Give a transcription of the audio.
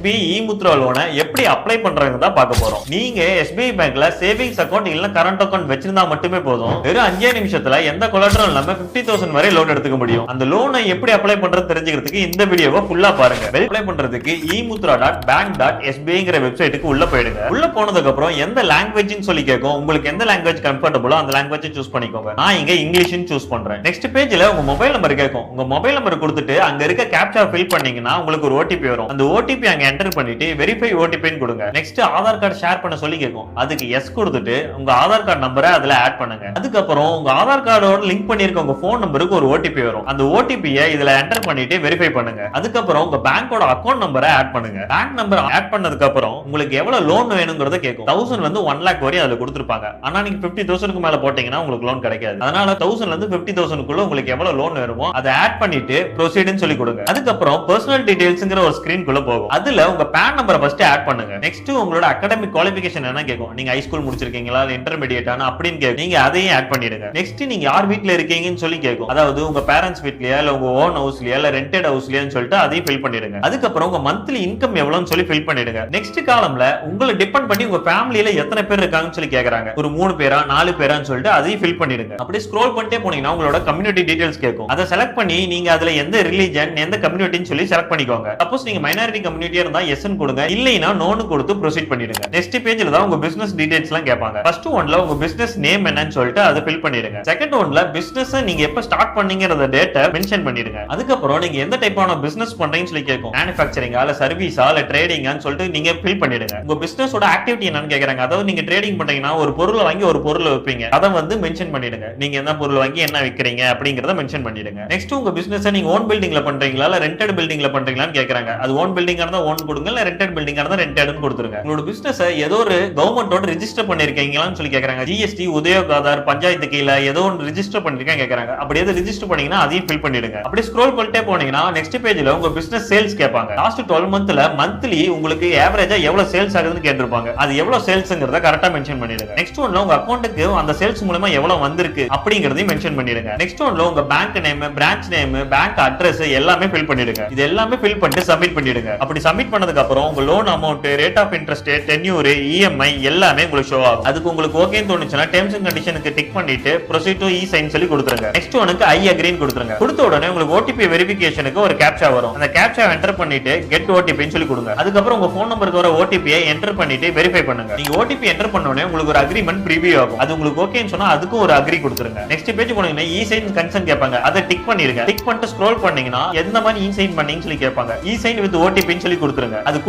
SBI இ முத்ரா லோனை எப்படி apply பண்றாங்க தான் பார்க்க போறோம். நீங்க எஸ்பிஐ பேங்க்ல சேவிங்ஸ் அக்கௌண்ட் இல்ல கரண்ட் அக்கௌண்ட் வச்சிருந்தா மட்டுமே போதும். வெறும் அஞ்சே நிமிஷத்துல எந்த கொலாட்டரும் இல்லாம பிப்டி தௌசண்ட் வரை லோன் எடுத்துக்க முடியும். அந்த லோனை எப்படி அப்ளை பண்றது தெரிஞ்சுக்கிறதுக்கு இந்த வீடியோவை ஃபுல்லா பாருங்க. அப்ளை பண்றதுக்கு e Mudra dot bank dot எஸ்பிஐங்கிற வெப்சைட்டுக்கு உள்ள போயிடுங்க. உள்ள போனதுக்கு அப்புறம் எந்த லாங்குவேஜ்னு சொல்லி கேட்கும். உங்களுக்கு எந்த லாங்குவேஜ் கம்ஃபர்டபுளோ அந்த லாங்குவேஜ் சூஸ் பண்ணிக்கோங்க. நான் இங்க இங்கிலீஷ்னு சூஸ் பண்றேன். நெக்ஸ்ட் பேஜ்ல உங்க மொபைல் நம்பர் கேட்கும். உங்க மொபைல் நம்பர் கொடுத்துட்டு அங்க இருக்க கேப்சா ஃபில் பண்ணீங்கன்னா உங்களுக்கு ஒரு ஓடிபி வரும். அந்த ஓடிபி அங்க என்டர் பண்ணிட்டு வெரிஃபை ஓடிபின்னு கொடுங்க. நெக்ஸ்ட் ஆதார் கார்டு ஷேர் பண்ண சொல்லி கேட்கும். அதுக்கு எஸ் கொடுத்துட்டு உங்க ஆதார் கார்டு நம்பரை அதுல ஆட் பண்ணுங்க. அதுக்கப்புறம் உங்க ஆதார் கார்டோட லிங்க் பண்ணிருக்க உங்க போன் நம்பருக்கு ஒரு ஓடிபி வரும். அந்த ஓடிபியை இதுல என்டர் பண்ணிட்டு வெரிஃபை பண்ணுங்க. அதுக்கப்புறம் உங்க பேங்கோட அக்கௌண்ட் நம்பரை ஆட் பண்ணுங்க. பேங்க் நம்பர் ஆட் பண்ணதுக்கு அப்புறம் உங்களுக்கு எவ்வளவு லோன் வேணுங்கிறத கேட்கும். தௌசண்ட் வந்து ஒன் லேக் வரையும் அதுல கொடுத்துருப்பாங்க. ஆனா நீங்க பிப்டி தௌசண்ட்க்கு மேல போட்டீங்கன்னா உங்களுக்கு லோன் கிடைக்காது. அதனால தௌசண்ட்ல இருந்து பிப்டி தௌசண்ட்குள்ள உங்களுக்கு எவ்வளவு லோன் வேணுமோ அதை ஆட் பண்ணிட்டு ப்ரொசீடுன்னு சொல்லி கொடுங்க. அதுக்கப்புறம் பர்சனல் டீடைல்ஸ்ங்கிற ஒரு ஸ்கிரீன் குள்ள போகும். அதுல உங்க பேன் நம்பரை ஃபஸ்ட்டு ஆட் பண்ணுங்க. நெக்ஸ்ட் உங்களோட அகாடமிக் குவாலிஃபிகேஷன் என்ன கேட்கும். நீங்கள் ஹை ஸ்கூல் முடிச்சிருக்கீங்களா? அது இன்டர்மீடியட் அப்படின்னு கேட்கும். நீங்கள் அதையும் ஆட் பண்ணிடுங்க. நெக்ஸ்ட் நீங்கள் யார் வீட்டில் இருக்கீங்கன்னு சொல்லி கேட்கும். அதாவது உங்கள் பேரண்ட்ஸ் வீட்லையா இல்லை உங்கள் ஓன் ஹவுஸ்லையா இல்லை ரெண்டட் ஹவுஸ்லையான்னு சொல்லிட்டு அதையும் ஃபில் பண்ணிடுங்க. அதுக்கப்புறம் உங்கள் மந்த்லி இன்கம் எவ்வளோன்னு சொல்லி ஃபில் பண்ணிடுங்க. நெக்ஸ்ட் காலம்ல உங்களை டிபெண்ட் பண்ணி உங்கள் ஃபேமிலியில் எத்தனை பேர் இருக்காங்கன்னு சொல்லி கேட்குறாங்க ஒரு மூணு பேரா நாலு பேரான்னு சொல்லிட்டு அதையும் ஃபில் பண்ணிடுங்க. அப்படியே ஸ்க்ரோல் பண்ணிட்டே போனீங்கன்னா உங்களோட கம்யூனிட்டி டீடைல்ஸ் கேட்கும். அதை செலக்ட் பண்ணி நீங்கள் அதில் எந்த ரிலீஜன் எந்த கம்யூனிட்டின்னு சொல்லி செலக்ட் பண்ணிக்கோங்க. சப்போஸ் நீங்கள் மைனாரிட்டி கம்யூனிட்டியாக இருந்தா எஸ் கொடுங்க. இல்லைன்னா நோனு கொடுத்து ப்ரொசீட் பண்ணிடுங்க. நெக்ஸ்ட் பேஜ்ல தான் உங்க பிசினஸ் டீடைல்ஸ் எல்லாம் கேட்பாங்க. ஃபர்ஸ்ட் ஒன்ல உங்க பிசினஸ் நேம் என்னன்னு சொல்லிட்டு அதை ஃபில் பண்ணிடுங்க. செகண்ட் ஒன்ல பிசினஸ் நீங்க எப்ப ஸ்டார்ட் பண்ணீங்கறத டேட்டை மென்ஷன் பண்ணிடுங்க. அதுக்கப்புறம் நீங்க எந்த டைப்பான பிசினஸ் பண்றீங்கன்னு சொல்லி கேட்கும். மேனுஃபேக்சரிங்கா இல்ல சர்வீஸா இல்ல ட்ரேடிங்கான்னு சொல்லிட்டு நீங்க ஃபில் பண்ணிடுங்க. உங்க பிசினஸோட ஆக்டிவிட்டி என்னன்னு கேக்குறாங்க அதாவது நீங்க ட்ரேடிங் பண்றீங்கன்னா ஒரு பொருளை வாங்கி ஒரு பொருளை வைப்பீங்க. அதை வந்து மென்ஷன் பண்ணிடுங்க. நீங்க என்ன பொருள் வாங்கி என்ன விற்கிறீங்க அப்படிங்கறத மென்ஷன் பண்ணிடுங்க. நெக்ஸ்ட் உங்க பிசினஸ் நீங்க ஓன் பில்டிங்ல பண்றீங்களா இல்ல ரெண்டட் பில்டிங்ல பண்றீங்களான்னு கேக்குறாங்க அது ஓன் பில்டிங்கா இருந்தா ஓன் கொடுங்க இல்ல ரெண்டட் பில்டிங்கா இருந்தா ரெண்டட்னு கொடுத்துருங்க. உங்களோட பிசினஸ் ஏதோ ஒரு கவர்மெண்டோட ரிஜிஸ்டர் பண்ணிருக்கீங்களான்னு சொல்லி கேக்குறாங்க. ஜிஎஸ்டி உதயோகாதார் பஞ்சாயத்து கீழ ஏதோ ஒன்று ரெஜிஸ்டர் பண்ணிருக்கேன் கேக்குறாங்க. அப்படி எது ரிஜிஸ்டர் பண்ணீங்கன்னா அதையும் ஃபில் பண்ணிடுங்க. அப்படி ஸ்க்ரோல் பண்ணிட்டே போனீங்கன்னா நெக்ஸ்ட் பேஜ்ல உங்க பிசினஸ் சேல்ஸ் கேட்பாங்க. லாஸ்ட் டுவெல் மந்த்ல மந்த்லி உங்களுக்கு ஆவரேஜா எவ்வளவு சேல்ஸ் ஆகுதுன்னு கேட்டிருப்பாங்க. அது எவ்வளவு சேல்ஸ்ங்கிறத கரெக்டா மென்ஷன் பண்ணிடுங்க. நெக்ஸ்ட் ஒன்ல உங்க அக்கௌண்ட்டுக்கு அந்த சேல்ஸ் மூலமா எவ்வளவு வந்திருக்கு அப்படிங்கறதையும் மென்ஷன் பண்ணிடுங்க. நெக்ஸ்ட் ஒன்ல உங்க bank name branch name bank address எல்லாமே ஃபில் பண்ணிடுங்க. இது எல்லாமே ஃபில் பண்ணிட்டு சப்மிட் பண்ணிடுங்க. அப்படி சப்மிட் பண்ணதுக்கு அப்புறம் உங்க loan amount rate of interest tenure EMI எல்லாமே உங்களுக்கு ஷோ ஆகும். அதுக்கு உங்களுக்கு ஓகேன்னு தோணுச்சுன்னா டேர்ம்ஸ் அண்ட் கண்டிஷனுக்கு டிக் பண்ணிட்டு ப்ரொசீட் டு இ சைன் சொல்லி கொடுத்துருங்க. நெக்ஸ்ட் ஒனுக்கு ஐ அக்ரின்னு கொடுத்துருங்க. கொடுத்த உடனே உங்களுக்கு ஓடிபி வெரிஃபிகேஷனுக்கு ஒரு கேப்சா வரும். அந்த கேப்சா என்டர் பண்ணிட்டு கெட் ஓடிபின்னு சொல்லி கொடுங்க. அதுக்கப்புறம் உங்க போன் நம்பருக்கு வர ஓடிபியை என்டர் பண்ணிட்டு வெரிஃபை பண்ணுங்க. நீங்க ஓடிபி என்டர் பண்ண உடனே உங்களுக்கு ஒரு அக்ரிமெண்ட் ப்ரிவியூ ஆகும். அது உங்களுக்கு ஓகேன்னு சொன்னா அதுக்கும் ஒரு அக்ரி கொடுத்துருங்க. நெக்ஸ்ட் பேஜ் போனீங்கன்னா இ சைன் கன்சர்ன் கேட்பாங்க. அதை டிக் பண்ணிருங்க. டிக் பண்ணிட்டு ஸ்க்ரோல் பண்ணீங்கன்னா எந்த மாதிரி இ சைன் பண்ணீங்கன்னு சொல்லி கேட்பாங்க. இ சைன் வித் ஓடிபின்னு சொல்லி கொடுத்துருங்க. அது